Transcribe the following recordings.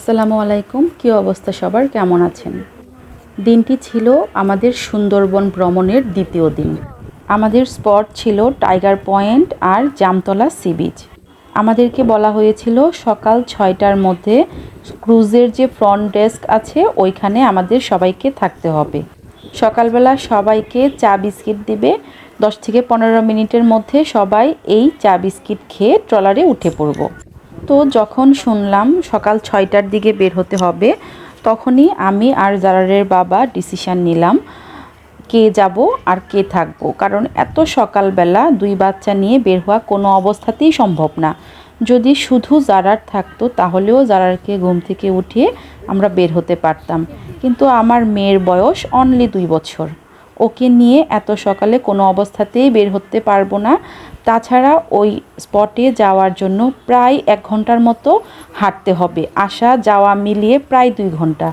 আসসালামু আলাইকুম, কী অবস্থা সবার? কেমন আছেন? দিনটি ছিল আমাদের সুন্দরবন ভ্রমণের দ্বিতীয় দিন। আমাদের স্পট ছিল টাইগার পয়েন্ট আর জামতলা সি বিচ। আমাদেরকে বলা হয়েছিল সকাল ছয়টার মধ্যে ক্রুজের যে ফ্রন্ট ডেস্ক আছে, ওইখানে আমাদের সবাইকে থাকতে হবে। সকালবেলা সবাইকে চা বিস্কিট দিবে। দশ থেকে পনেরো মিনিটের মধ্যে সবাই এই চা বিস্কিট খেয়ে ট্রলারে উঠে পড়ব। তো যখন শুনলাম সকাল ছয়টার দিকে বের হতে হবে, তখনই আমি আর জারারের বাবা ডিসিশান নিলাম, কে যাব আর কে থাকব। কারণ এত সকালবেলা দুই বাচ্চা নিয়ে বের হওয়া কোনো অবস্থাতেই সম্ভব না। যদি শুধু জারার থাকতো, তাহলেও জারারকে ঘুম থেকে উঠিয়ে আমরা বের হতে পারতাম। কিন্তু আমার মেয়ের বয়স অনলি দুই বছর। ওকে নিয়ে এত সকালে কোনো অবস্থাতেই বের হতে পারব না। তাছাড়া ওই স্পটে যাওয়ার জন্য প্রায় এক ঘণ্টার মতো হাঁটতে হবে। আসা যাওয়া মিলিয়ে প্রায় দুই ঘণ্টা।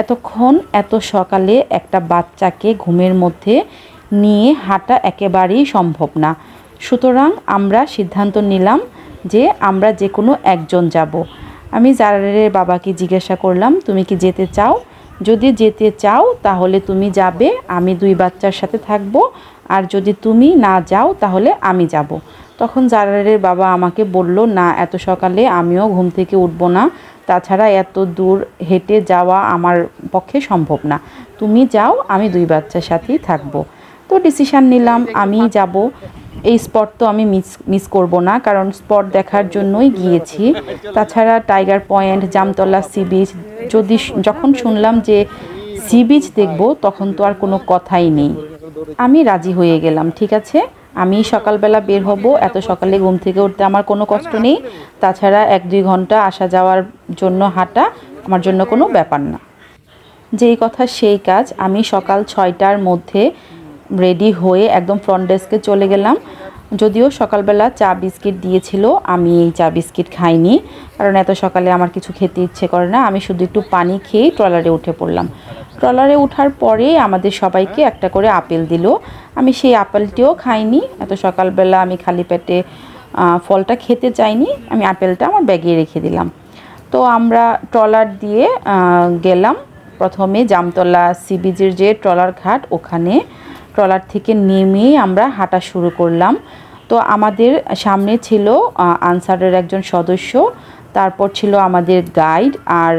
এতক্ষণ এত সকালে একটা বাচ্চাকে ঘুমের মধ্যে নিয়ে হাঁটা একেবারেই সম্ভব না। সুতরাং আমরা সিদ্ধান্ত নিলাম যে আমরা যে কোনো একজন যাব। আমি জারারের বাবাকে জিজ্ঞাসা করলাম, তুমি কি যেতে চাও? যদি যেতে চাও, তাহলে তুমি যাবে, আমি দুই বাচ্চার সাথে থাকব। আর যদি তুমি না যাও, তাহলে আমি যাব। তখন জারারের বাবা আমাকে বলল, না, এত সকালে আমিও ঘুম থেকে উঠব না। তাছাড়া এত দূর হেঁটে যাওয়া আমার পক্ষে সম্ভব না। তুমি যাও, আমি দুই বাচ্চার সাথেই থাকব। তো ডিসিশান নিলাম, আমি যাব। এই স্পট তো আমি মিস মিস করব না, কারণ স্পট দেখার জন্যই গিয়েছি। তাছাড়া tiger point Jamtala sea beach যদি যখন শুনলাম যে সি বিচ দেখব, তখন তো আর কোনো কথাই নেই। আমি রাজি হয়ে গেলাম, ঠিক আছে? আমি সকালবেলা বের হব, এত সকালে ঘুম থেকে উঠতে আমার কোনো কষ্ট নেই। তাছাড়া এক দুই ঘণ্টা আসা যাওয়ার জন্য হাঁটা আমার জন্য কোনো ব্যাপার না। যেই কথা সেই কাজ, আমি সকাল ছয়টার মধ্যে রেডি হয়ে একদম ফ্রন্ট ডেস্কে চলে গেলাম। যদিও সকালবেলা চা বিস্কিট দিয়েছিল, আমি এই চা বিস্কিট খাইনি। কারণ এত সকালে আমার কিছু খেতে ইচ্ছে করে না, আমি শুধু একটু পানি খেয়েই ট্রলারে উঠে পড়লাম। ট্রলারে ওঠার পরে আমাদের সবাইকে একটা করে আপেল দিল। আমি সেই আপেলটিও খাইনি, এত সকালবেলা আমি খালি পেটে ফলটা খেতে চাইনি, আমি আপেলটা আমার ব্যাগে রেখে দিলাম। তো আমরা ট্রলার দিয়ে গেলাম। প্রথমে জামতলা সি বিচের যে ট্রলার ঘাট, ওখানে ট্রলার থেকে নেমে আমরা হাঁটা শুরু করলাম। তো আমাদের সামনে ছিল আনসারের একজন সদস্য, তারপর ছিল আমাদের গাইড আর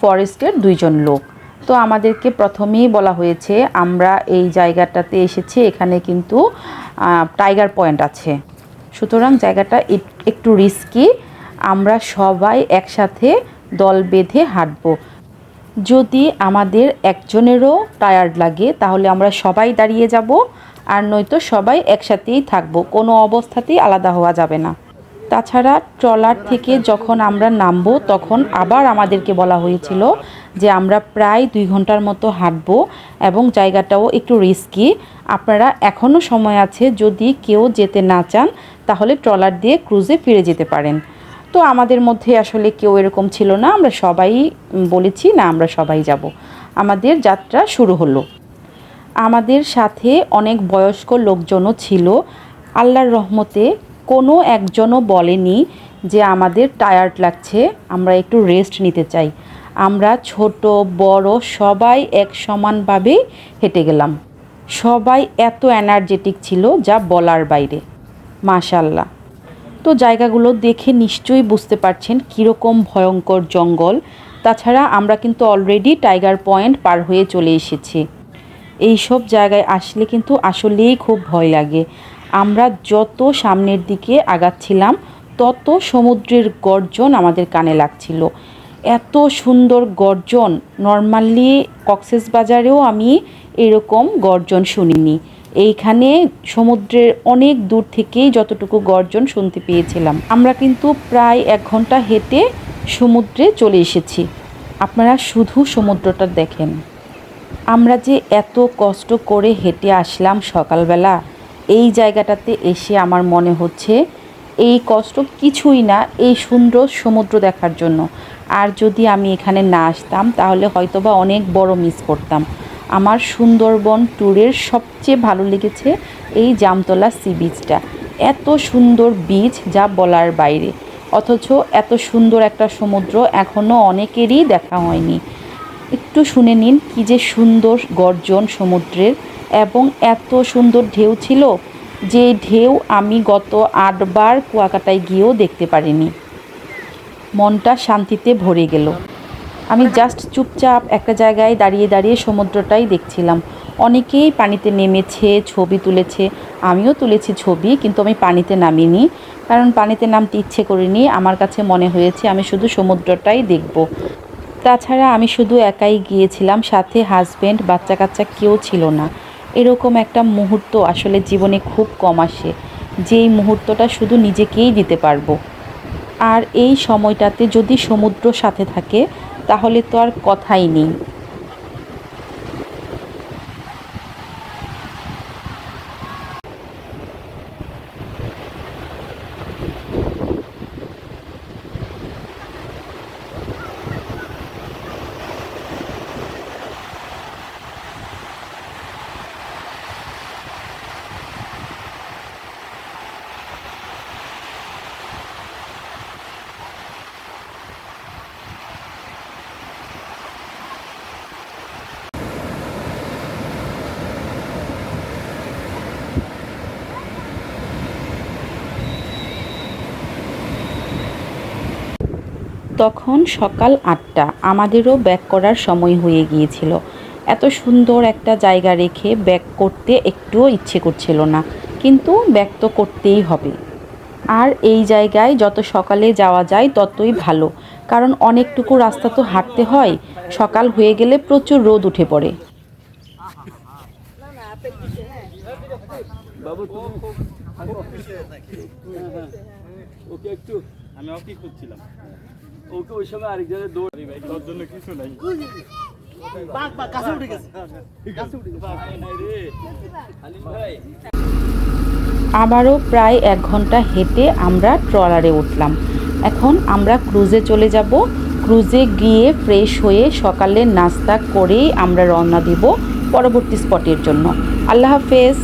ফরেস্টের দুইজন লোক। তো আমাদেরকে প্রথমেই বলা হয়েছে, আমরা এই জায়গাটাতে এসেছি, এখানে কিন্তু টাইগার পয়েন্ট আছে। সুতরাং জায়গাটা একটু রিস্কি আমরা সবাই একসাথে দল বেঁধে হাঁটবো। যদি আমাদের একজনেরও টায়ার্ড লাগে, তাহলে আমরা সবাই দাঁড়িয়ে যাব, আর নয়তো সবাই একসাথেই থাকব। কোনো অবস্থাতেই আলাদা হওয়া যাবে না। তাছাড়া ট্রলার থেকে যখন আমরা নামবো, তখন আবার আমাদেরকে বলা হয়েছিল যে আমরা প্রায় দুই ঘণ্টার মতো হাঁটবো এবং জায়গাটাও একটু রিস্কি আপনারা এখনও সময় আছে যদি কেউ যেতে না চান, তাহলে ট্রলার দিয়ে ক্রুজে ফিরে যেতে পারেন। তো আমাদের মধ্যে আসলে কেউ এরকম ছিল না। আমরা সবাই বলেছি, না, আমরা সবাই যাব। আমাদের যাত্রা শুরু হলো। আমাদের সাথে অনেক বয়স্ক লোকজনও ছিল। আল্লাহর রহমতে কোনো একজনও বলেনি যে আমাদের টায়ার্ড লাগছে, আমরা একটু রেস্ট নিতে চাই। আমরা ছোট, বড়, সবাই এক সমানভাবেই হেঁটে গেলাম। সবাই এত এনার্জেটিক ছিল যা বলার বাইরে। মাশাল্লাহ তো জায়গাগুলো দেখে নিশ্চয়ই বুঝতে পারছেন কীরকম ভয়ঙ্কর জঙ্গল। তাছাড়া আমরা কিন্তু অলরেডি টাইগার পয়েন্ট পার হয়ে চলে এসেছি। এই সব জায়গায় আসলে কিন্তু আসলেই খুব ভয় লাগে। আমরা যত সামনের দিকে আগাচ্ছিলাম, তত সমুদ্রের গর্জন আমাদের কানে লাগছিল। এত সুন্দর গর্জন নর্মালি কক্সেস বাজারেও আমি এরকম গর্জন শুনিনি। এইখানে সমুদ্রের অনেক দূর থেকেই যতটুকু গর্জন শুনতে পেয়েছিলাম। আমরা কিন্তু প্রায় এক ঘণ্টা হেঁটে সমুদ্রে চলে এসেছি। আপনারা শুধু সমুদ্রটা দেখেন। আমরা যে এত কষ্ট করে হেঁটে আসলাম সকালবেলা, এই জায়গাটাতে এসে আমার মনে হচ্ছে এই কষ্ট কিছুই না, এই সুন্দর সমুদ্র দেখার জন্য। আর যদি আমি এখানে না আসতাম, তাহলে হয়তোবা অনেক বড় মিস করতাম। আমার সুন্দরবন ট্যুরের সবচেয়ে ভালো লেগেছে এই জামতলা সি বিচটা। এত সুন্দর বিচ যা বলার বাইরে। অথচ এত সুন্দর একটা সমুদ্র এখনও অনেকেরই দেখা হয়নি। একটু শুনে নিন কি যে সুন্দর গর্জন সমুদ্রের এবং এত সুন্দর ঢেউ ছিল যে ঢেউ আমি গত আটবার কুয়াকাটায় গিয়েও দেখতে পারিনি। মনটা শান্তিতে ভরে গেল। আমি জাস্ট চুপচাপ একটা জায়গায় দাঁড়িয়ে দাঁড়িয়ে সমুদ্রটাই দেখছিলাম। অনেকেই পানিতে নেমেছে, ছবি তুলেছে। আমিও তুলেছি ছবি, কিন্তু আমি পানিতে নামিনি। কারণ পানিতে নামতে ইচ্ছে করিনি। আমার কাছে মনে হয়েছে আমি শুধু সমুদ্রটাই দেখব। তাছাড়া আমি শুধু একাই গিয়েছিলাম, সাথে হাজব্যান্ড বাচ্চা কাচ্চা কেউ ছিল না। এরকম একটা মুহূর্ত আসলে জীবনে খুব কম আসে। যেই মুহূর্তটা শুধু নিজেকেই দিতে পারব। আর এই সময়টাতে যদি সমুদ্র সাথে থাকে তাহলে তো আর কথাই নেই। তখন সকাল আটটা। আমাদেরও ব্যাক করার সময় হয়ে গিয়েছিল। এত সুন্দর একটা জায়গা রেখে ব্যাক করতে একটুও ইচ্ছে করছিল না। কিন্তু ব্যাক তো করতেই হবে। আর এই জায়গায় যত সকালে যাওয়া যায় ততই ভালো। কারণ অনেকটুকু রাস্তা তো হাঁটতে হয়। সকাল হয়ে গেলে প্রচুর রোদ উঠে পড়ে। আমি ওকে খুঁজছিলাম ওকে ওই সময় আরেক জায়গায় দৌড় ভাই তোর জন্য কিছু নাই। বাঘ বাঘ গাছে উঠে গেছে। গাছে উঠে গেছে নাই রে আলিম ভাই। আবারও প্রায় এক ঘণ্টা হেঁটে আমরা ট্রলারে উঠলাম। এখন আমরা ক্রুজে চলে যাব। ক্রুজে গিয়ে ফ্রেশ হয়ে সকালে নাস্তা করেই আমরা রওনা দিব পরবর্তী স্পটের জন্য। আল্লাহ হাফেজ।